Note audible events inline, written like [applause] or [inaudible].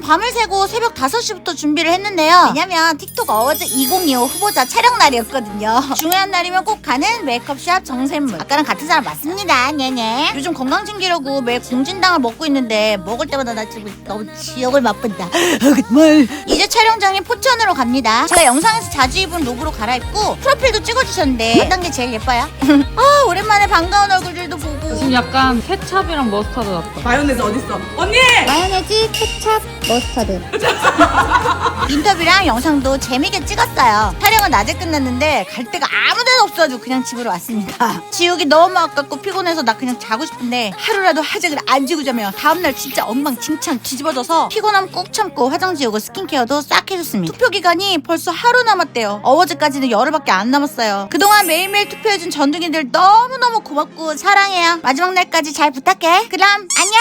밤을 새고 새벽 5시부터 준비를 했는데요. 왜냐면 틱톡 어워즈 2025 후보자 촬영 날이었거든요. 중요한 날이면 꼭 가는 메이크업샵 정샘물. 아까랑 같은 사람 맞습니다. 네네. 요즘 건강 챙기려고 매일 공진당을 먹고 있는데 먹을 때마다 나 지금 너무 지역을 맛본다. 뭘? 이제 촬영장인 포천으로 갑니다. 제가 영상에서 자주 입은 룩으로 갈아입고 프로필도 찍어주셨는데 어떤 게 제일 예뻐요? [laughs] 아 오랜만에 반가운 얼굴들도 보고 지금 약간 케찹이랑 머스타드 같다. 마요네즈 어딨어? 언니! 마요네즈, 케찹, 머스타드. [laughs] 인터뷰랑 영상도 재미있게 찍었어요. 촬영은 낮에 끝났는데 갈 데가 아무 데도 없어가지고 그냥 집으로 왔습니다. [laughs] 지우기 너무 아깝고 피곤해서 나 그냥 자고 싶은데 하루라도 화장을 안 지고 자면 다음날 진짜 엉망진창 뒤집어져서 피곤함 꾹 참고 화장 지우고 스킨케어도 싹 해줬습니다. 투표 기간이 벌써 하루 남았대요. 어워즈까지는 열흘밖에 안 남았어요. 그동안 매일매일 투표해준 전둥이들 너무너무 고맙고 사랑해요. 마지막 날까지 잘 부탁해. 그럼 안녕!